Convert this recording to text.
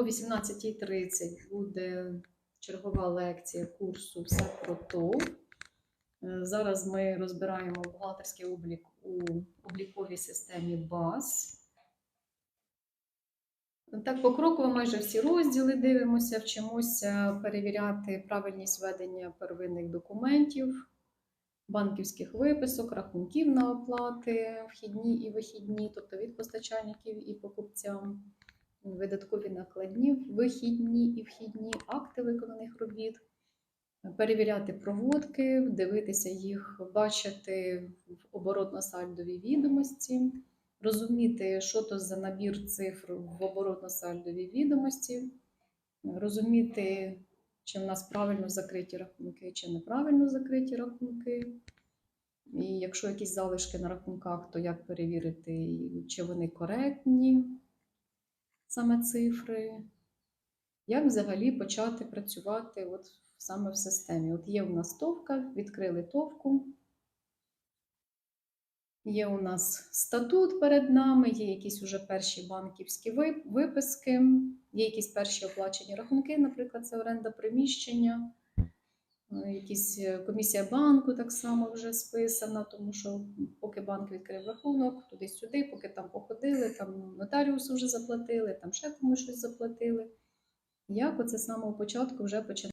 О 18.30 буде чергова лекція курсу Все про ТОВ. Е, Зараз ми розбираємо бухгалтерський облік у обліковій системі БАС. Так, покроково майже всі розділи дивимося, вчимося перевіряти правильність ведення первинних документів, банківських виписок, рахунків на оплати вхідні і вихідні, тобто від постачальників і покупцям, видаткові накладні, вихідні і вхідні, акти виконаних робіт, перевіряти проводки, дивитися їх, бачити в оборотно-сальдовій відомості розуміти, що то за набір цифр в оборотно-сальдовій відомості, розуміти, чи в нас правильно закриті рахунки, чи неправильно закриті рахунки. І якщо якісь залишки на рахунках, то як перевірити, чи вони коректні, саме цифри. Як взагалі почати працювати от саме в системі? От є у нас товка, відкрили товку. Є у нас статут перед нами, є якісь уже перші банківські виписки, є якісь перші оплачені рахунки, наприклад, це оренда приміщення, якісь е, комісія банку так само вже списана, тому що поки банк відкрив рахунок, туди-сюди, поки там походили, там нотаріусу вже заплатили, там ще комусь щось заплатили. Як оце з самого початку вже починає